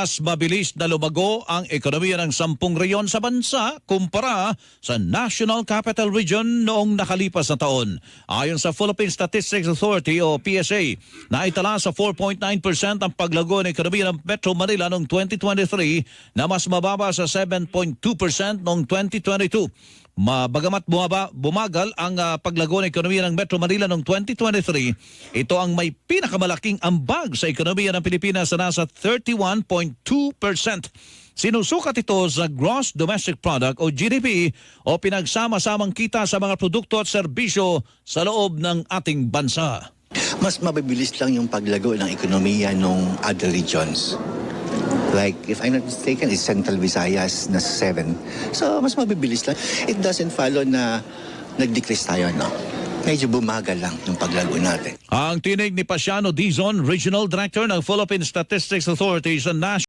Mas mabilis na lumago ang ekonomiya ng sampung reyon sa bansa kumpara sa National Capital Region noong nakalipas na taon. Ayon sa Philippine Statistics Authority o PSA, naitala sa 4.9% ang paglago ng ekonomiya ng Metro Manila noong 2023 na mas mababa sa 7.2% noong 2022. Mabagamat bumaba, bumagal ang ah, paglago ng ekonomiya ng Metro Manila noong 2023, ito ang may pinakamalaking ambag sa ekonomiya ng Pilipinas na nasa 31.2%. Sinusukat ito sa Gross Domestic Product o GDP o pinagsama-samang kita sa mga produkto at serbisyo sa loob ng ating bansa. Mas mabibilis lang yung paglago ng ekonomiya ng other regions. Like, if I'm not mistaken, it's Central Visayas na 7. So, mas mabibilis lang. It doesn't follow na nag-decrease tayo, no? Medyo bumagal lang yung paglago natin. Ang tinig ni Pasiano Dizon, Regional Director ng Philippine Statistics Authority sa National